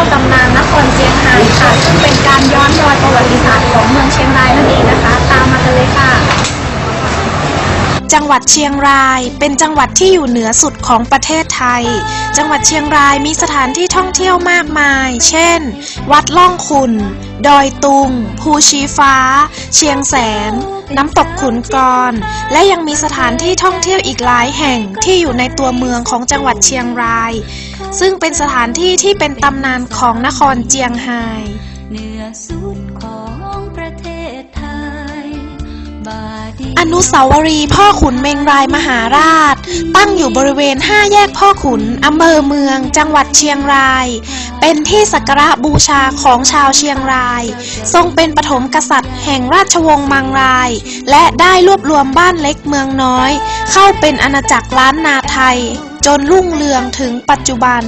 ยวตำนานนครเชียงรายค่ะซึ่งเป็นการย้อนรอยประวัติศาสตร์ของเมืองเชียงรายนั่นเองนะคะ ตามมากันเลยค่ะ จังหวัดเชียงรายเป็นจังหวัดที่อยู่เหนือสุดของประเทศไทย จังหวัดเชียงรายมีสถานที่ท่องเที่ยวมากมาย เช่น วัดล่องขุนดอยตุง ภูชีฟ้า เชียงแสน น้ำตกขุนกร และยังมีสถานที่ท่องเที่ยวอีกหลายแห่งที่อยู่ในตัวเมืองของจังหวัดเชียงราย ซึ่งเป็นสถานที่ที่เป็นตำนานของนครเจียงไฮ้เหนือสุดของประเทศไทยบาดีอนุสาวรีย์พ่อขุนเมงรายมหาราช ตั้งอยู่บริเวณ5แยกพ่อขุนอำเภอเมือง จังหวัดเชียงราย เป็นที่สักการะบูชาของชาวเชียงราย ทรงเป็นปฐมกษัตริย์ แห่งราชวงศ์มังราย และได้รวบรวมบ้านเล็กเมืองน้อย เข้าเป็นอาณาจักรล้านนาไทย จนรุ่งเรืองถึงปัจจุบัน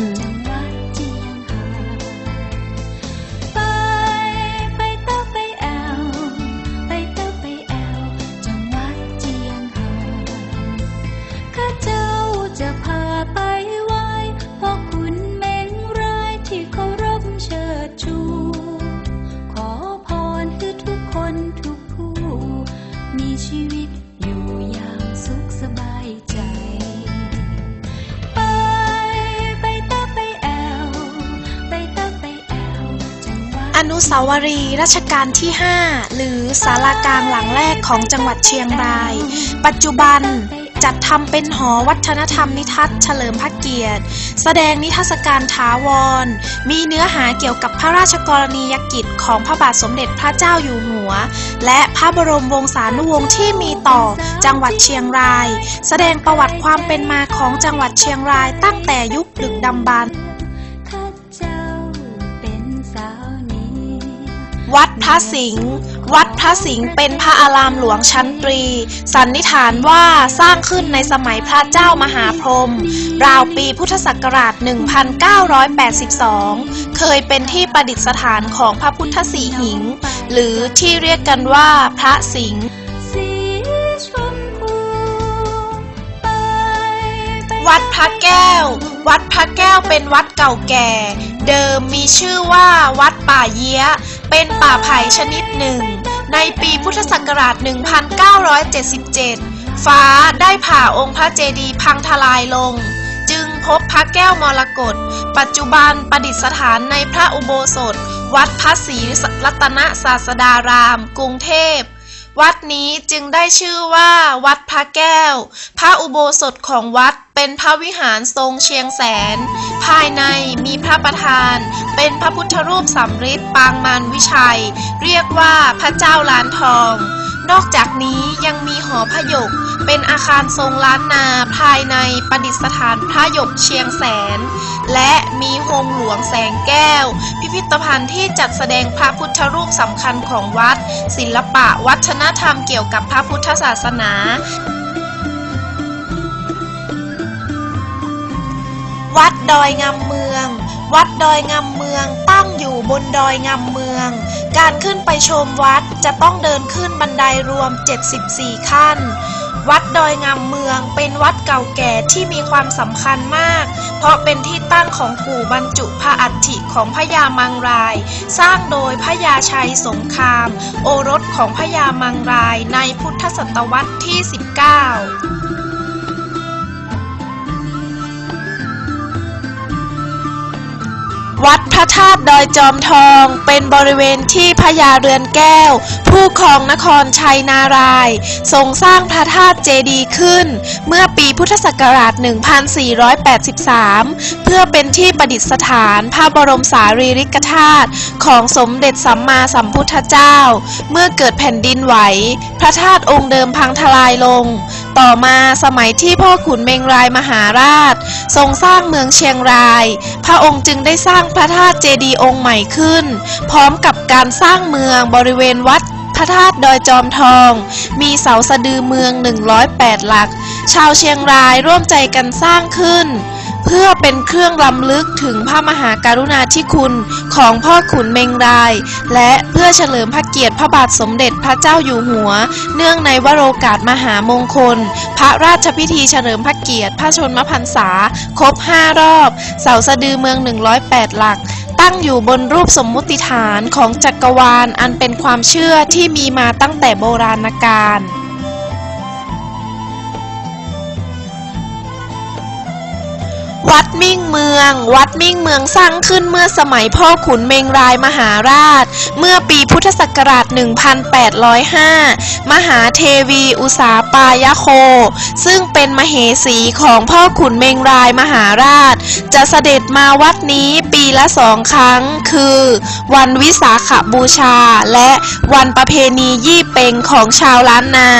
นุสาวรีย์รัชกาลที่ 5 หรือศาลากลางหลังแรกของจังหวัดเชียงราย ปัจจุบันจัดทำเป็นหอวัฒนธรรมนิทัศน์เฉลิมพระเกียรติ แสดงนิทรรศการถาวร มีเนื้อหาเกี่ยวกับพระราชกรณียกิจของพระบาทสมเด็จพระเจ้าอยู่หัว และพระบรมวงศานุวงศ์ที่มีต่อจังหวัดเชียงราย แสดงประวัติความเป็นมาของจังหวัดเชียงรายตั้งแต่ยุคดึกดำบรรพ์ วัดพระสิงห์วัดพระสิงห์เป็นพระอารามหลวงชั้นตรี สันนิษฐานว่าสร้างขึ้นในสมัยพระเจ้ามหาพรหมราวปีพุทธศักราช 1982 เคยเป็นที่ประดิษฐานของพระพุทธสีหิง หรือที่เรียกกันว่าพระสิงห์สีชมพูไปไปวัดพระแก้ว วัดพระแก้วเป็นวัดเก่าแก่ เดิมมีชื่อว่าวัดป่าเยี้ย เป็นป่าไผ่ชนิดหนึ่ง ในปีพุทธศักราช 1977 ฟ้าได้ผ่าองค์พระเจดีย์พังทลายลง จึงพบพระแก้วมรกตปัจจุบันประดิษฐานในพระอุโบสถ วัดพระศรีรัตนศาสดาราม กรุงเทพ วัดนี้จึงได้ชื่อว่า วัดพระแก้ว พระอุโบสถของวัดเป็นพระวิหารทรงเชียงแสน ภายในมีพระประธาน เป็นพระพุทธรูปสำริดปางมารวิชัย เรียกว่าพระเจ้าล้านทอง นอกจากนี้ยังมีหอพระหยกเป็นอาคารทรงล้านนาภายในประดิษฐานพระหยกเชียงแสน และมีโฮงหลวงแสงแก้ว พิพิธภัณฑ์ที่จัดแสดงพระพุทธรูปสำคัญของวัด ศิลปะวัฒนธรรมเกี่ยวกับพระพุทธศาสนาวัดดอยงามเมือง วัดดอยงามเมืองตั้งอยู่บนดอยงามเมือง การขึ้นไปชมวัดจะต้องเดินขึ้นบันไดรวม 74 ขั้น วัดดอยงามเมืองเป็นวัดเก่าแก่ที่มีความสำคัญมาก เพราะเป็นที่ตั้งของกู่บรรจุพระอัฐิของพญามังราย สร้างโดยพระยาชัยสงคราม โอรสของพญามังรายในพุทธศตวรรษที่ 19 วัดพระธาตุดอยจอมทอง เป็นบริเวณที่พญาเรือนแก้ว ผู้ครองนครชัยนารายทรงสร้างพระธาตุเจดีย์ขึ้น เมื่อปีพุทธศักราช 1483 เพื่อเป็นที่ประดิษฐานพระบรมสารีริกธาตุของสมเด็จสัมมาสัมพุทธเจ้า เมื่อเกิดแผ่นดินไหว พระธาตุองค์เดิมพังทลายลงต่อมาสมัยที่พ่อขุนเมงรายมหาราช ทรงสร้างเมืองเชียงราย พระองค์จึงได้สร้างพระธาตุเจดีย์องค์ใหม่ขึ้น พร้อมกับการสร้างเมืองบริเวณวัดพระธาตุดอยจอมทอง มีเสาสะดือเมือง 108 หลัก ชาวเชียงรายร่วมใจกันสร้างขึ้น พื่อเป็นเครื่องรำลึกถึงพระมหาการุณาธิคุณของพ่อขุนเมงราย และเพื่อเฉลิมพระเกียรติพระบาทสมเด็จพระเจ้าอยู่หัว เนื่องในวโรกาสมหามงคล พระราชพิธีเฉลิมพระเกียรติพระชนมพรรษา ครบ 5 รอบ เสาสะดือเมือง 108 หลัก ตั้งอยู่บนรูปสมมุติฐานของจักรวาลอันเป็นความเชื่อที่มีมาตั้งแต่โบราณกาล วัดมิ่งเมือง วัดมิ่งเมืองสร้างขึ้นเมื่อสมัยพ่อขุนเมงรายมหาราช เมื่อปีพุทธศักราช 1805 มหาเทวีอุสาปายโค ซึ่งเป็นมเหสีของพ่อขุนเมงรายมหาราช จะเสด็จมาวัดนี้ปีีละสองครั้ง คือ วันวิสาขบูชา และวันประเพณียี่เปงของชาวล้านนา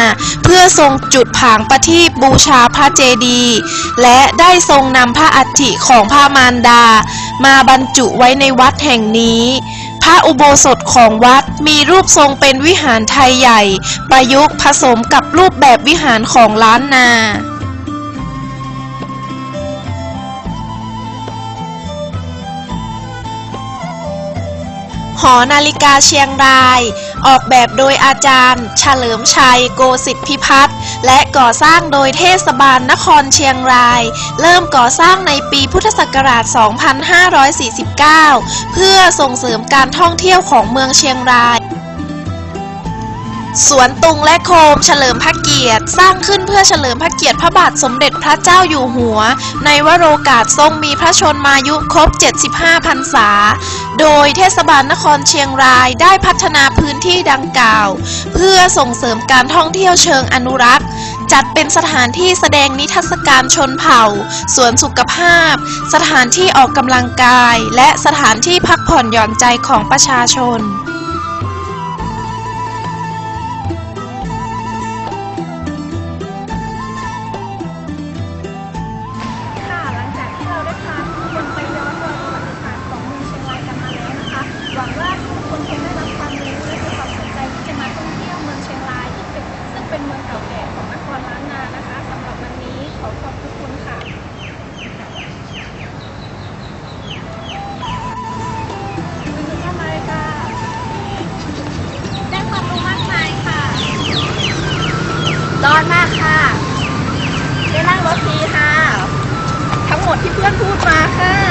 เพื่อทรงจุดผางประทีปบูชาพระเจดีย์และได้ทรงนำพระอัฐิของพระมารดา มาบรรจุไว้ในวัดแห่งนี้พระอุโบสถของวัดมีรูปทรงเป็นวิหารไทยใหญ่ ประยุกต์ผสมกับรูปแบบวิหารของล้านนา หอนาฬิกาเชียงราย ออกแบบโดยอาจารย์ เฉลิมชัย โกสิทธิพิพัฒน์และก่อสร้างโดยเทศบาลนครเชียงราย เริ่มก่อสร้างในปีพุทธศักราช 2549 เพื่อส่งเสริมการท่องเที่ยวของเมืองเชียงราย สวนตุงและโคมเฉลิมพระเกียรติ สร้างขึ้นเพื่อเฉลิมพระเกียรติพระบาทสมเด็จพระเจ้าอยู่หัว ในวโรกาสทรงมีพระชนมายุครบ 75 พรรษา โดยเทศบาลนครเชียงรายได้พัฒนาพื้นที่ดังกล่าว เพื่อส่งเสริมการท่องเที่ยวเชิงอนุรักษ์ จัดเป็นสถานที่แสดงนิทรรศการชนเผ่า สวนสุขภาพ สถานที่ออกกำลังกาย และสถานที่พักผ่อนหย่อนใจของประชาชน ร้อนมากค่ะ ได้นั่งรถฟรีค่ะ ทั้งหมดที่เพื่อนพูดมาค่ะ